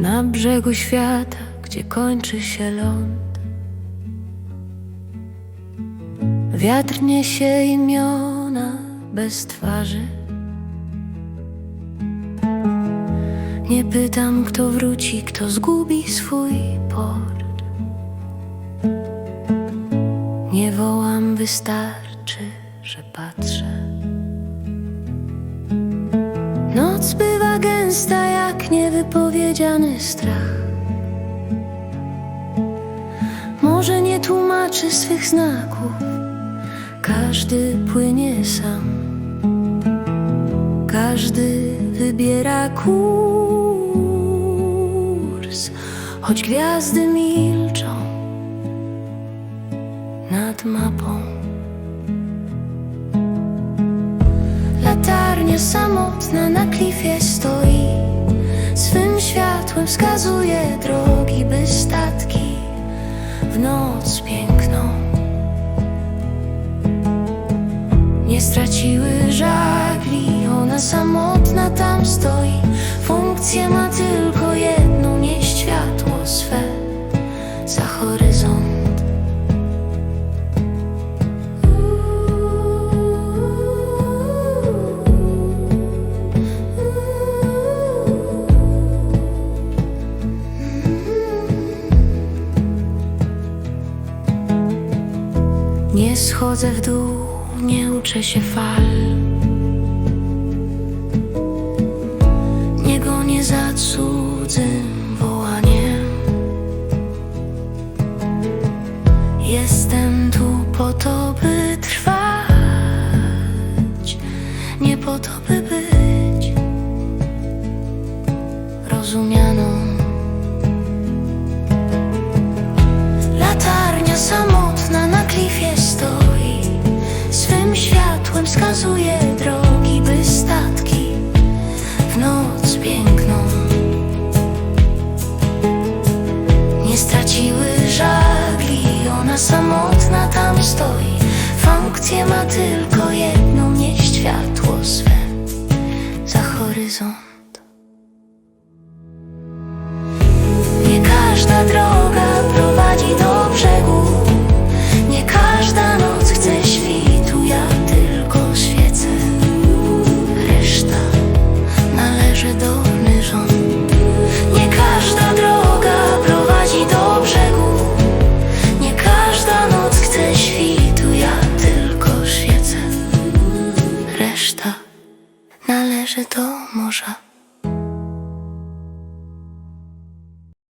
na brzegu świata, gdzie kończy się ląd. Wiatr niesie imiona bez twarzy. Nie pytam, kto wróci, kto zgubi swój port. Nie wołam, wystarczy, że patrzę. Noc bywa gęsta jak niewypowiedziany strach. Może nie tłumaczy swych znaków, każdy płynie sam. Każdy wybiera kurs, choć gwiazdy milczą nad mapą. Latarnia samotna na klifie wskazuje drogi, by statki w noc piękną nie straciły żagli. Ona samotna tam stoi, funkcję ma tylko Nie schodzę w dół, nie uczę się fal. Nie za cudzym wołaniem. Jestem tu po to, by trwać, nie po to, by być rozumianą. Stoi Funkcję ma tylko jedną, nieść światło swe za horyzont Nie każda droga prowadzi do brzegu. Należy do morza.